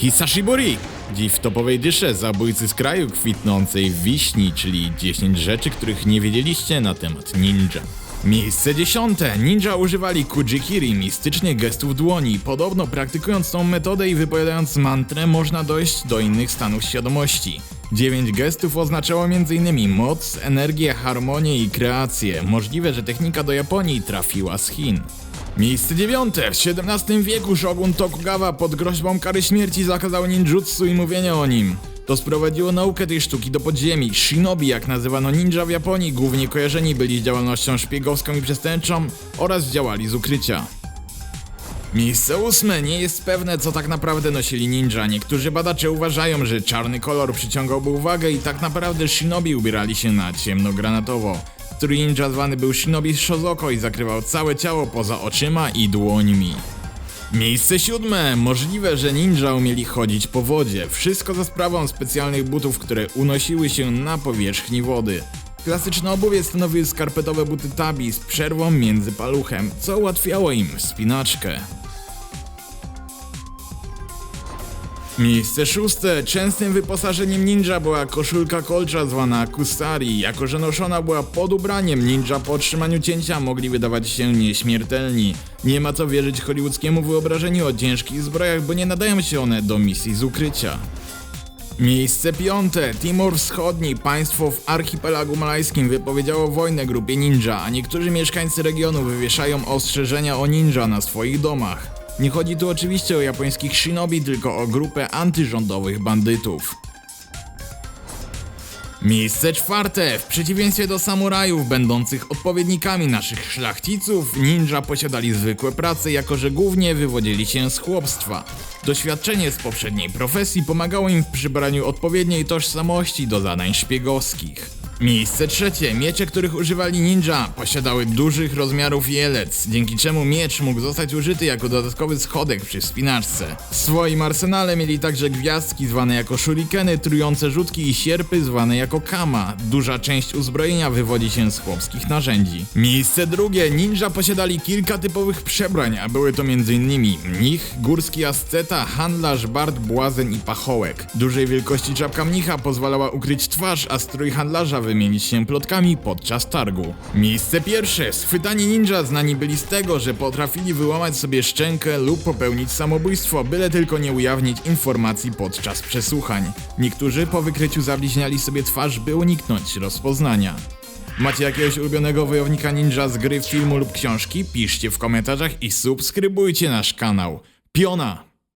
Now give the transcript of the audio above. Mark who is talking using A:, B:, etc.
A: Hisashiburi! Dziś w topowej dysze zabójcy z kraju kwitnącej wiśni, czyli 10 rzeczy, których nie wiedzieliście na temat ninja. Miejsce dziesiąte. Ninja używali kujikiri, mistycznych gestów dłoni. Podobno praktykując tą metodę i wypowiadając mantrę można dojść do innych stanów świadomości. Dziewięć gestów oznaczało m.in. moc, energię, harmonię i kreację. Możliwe, że technika do Japonii trafiła z Chin. Miejsce dziewiąte. W XVII wieku shogun Tokugawa pod groźbą kary śmierci zakazał ninjutsu i mówienia o nim. To sprowadziło naukę tej sztuki do podziemi. Shinobi, jak nazywano ninja w Japonii, głównie kojarzeni byli z działalnością szpiegowską i przestępczą oraz działali z ukrycia. Miejsce ósme. Nie jest pewne, co tak naprawdę nosili ninja. Niektórzy badacze uważają, że czarny kolor przyciągałby uwagę i tak naprawdę shinobi ubierali się na ciemnogranatowo. Strój ninja zwany był shinobi shozoko i zakrywał całe ciało poza oczyma i dłońmi. Miejsce siódme. Możliwe, że ninja umieli chodzić po wodzie. Wszystko za sprawą specjalnych butów, które unosiły się na powierzchni wody. Klasyczne obuwie stanowiły skarpetowe buty tabi z przerwą między paluchem, co ułatwiało im wspinaczkę. Miejsce szóste. Częstym wyposażeniem ninja była koszulka kolcza zwana kusari. Jako, że noszona była pod ubraniem, ninja po otrzymaniu cięcia mogli wydawać się nieśmiertelni. Nie ma co wierzyć hollywoodzkiemu wyobrażeniu o ciężkich zbrojach, bo nie nadają się one do misji z ukrycia. Miejsce piąte. Timor Wschodni, państwo w archipelagu malajskim, wypowiedziało wojnę grupie ninja, a niektórzy mieszkańcy regionu wywieszają ostrzeżenia o ninja na swoich domach. Nie chodzi tu oczywiście o japońskich shinobi, tylko o grupę antyrządowych bandytów. Miejsce czwarte. W przeciwieństwie do samurajów, będących odpowiednikami naszych szlachciców, ninja posiadali zwykłe prace, jako że głównie wywodzili się z chłopstwa. Doświadczenie z poprzedniej profesji pomagało im w przybraniu odpowiedniej tożsamości do zadań szpiegowskich. Miejsce trzecie. Miecze, których używali ninja, posiadały dużych rozmiarów jelec, dzięki czemu miecz mógł zostać użyty jako dodatkowy schodek przy wspinaczce. W swoim arsenale mieli także gwiazdki zwane jako shurikeny, trujące rzutki i sierpy zwane jako kama. Duża część uzbrojenia wywodzi się z chłopskich narzędzi. Miejsce drugie. Ninja posiadali kilka typowych przebrań, a były to m.in. mnich, górski asceta, handlarz, bard, błazen i pachołek. Dużej wielkości czapka mnicha pozwalała ukryć twarz, a strój handlarza wymienić się plotkami podczas targu. Miejsce pierwsze. Schwytani ninja znani byli z tego, że potrafili wyłamać sobie szczękę lub popełnić samobójstwo, byle tylko nie ujawnić informacji podczas przesłuchań. Niektórzy po wykryciu zabliźniali sobie twarz, by uniknąć rozpoznania. Macie jakiegoś ulubionego wojownika ninja z gry, filmu lub książki? Piszcie w komentarzach i subskrybujcie nasz kanał. Piona!